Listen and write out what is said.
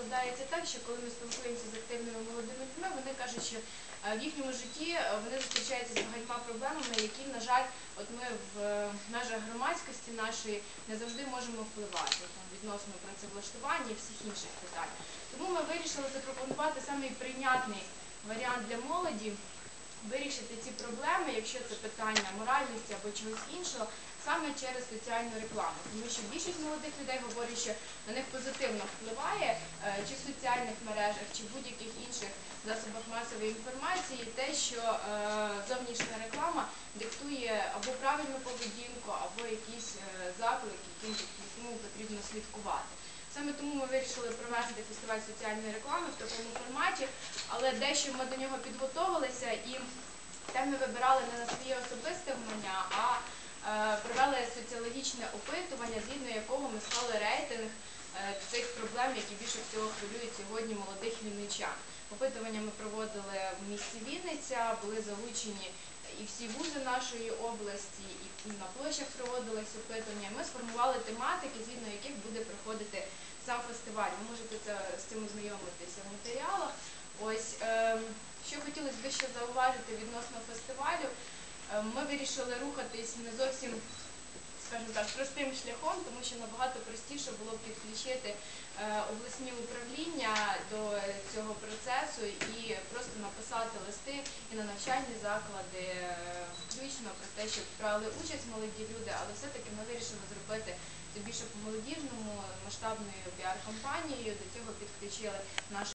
складається так, що коли ми спілкуємося з активними молодими людьми, вони кажуть, що е, в їхньому житті е, вони зустрічаються з багатьма проблемами, які, на жаль, от ми в е, межах громадськості нашої не завжди можемо впливати там, відносно працевлаштування і всіх інших питань. Тому ми вирішили запропонувати самий прийнятний варіант для молоді вирішити ці проблеми, якщо це питання моральності або чогось іншого, саме через соціальну рекламу. Тому що більшість молодих людей говорять, що на них позитивно впливає е, чи в соціальних мережах, чи в будь-яких інших засобах масової інформації те, що е, зовнішня реклама диктує або правильну поведінку, або якийсь е, заклик, яким якому потрібно слідкувати. Саме тому ми вирішили провести фестиваль соціальної реклами в такому форматі, але дещо ми до нього підготовилися і теми вибирали не на своє особисте вмання, а провели соціологічне опитування, згідно якого ми склали рейтинг е, цих проблем, які більше всього хвилюють сьогодні молодих вінничан. Опитування ми проводили в місті Вінниця, були залучені і всі вузи нашої області, і на площах проводились опитування. Ми сформували тематики, згідно яких буде проходити сам фестиваль. Ви можете це з цим ознайомитися в матеріалах. Ось ем, що хотілося б ще зауважити відносно фестивалю. Ем, Ми вирішили рухатись не зовсім, скажімо так, простим шляхом, тому що набагато простіше було підключити е, обласні управління до цього процесу і просто написати листи і на навчальні заклади, е, включно про те, щоб брали участь молоді люди, але все-таки ми вирішили зробити це більше по молодіжному масштабною піар-кампанією. До цього підключили наш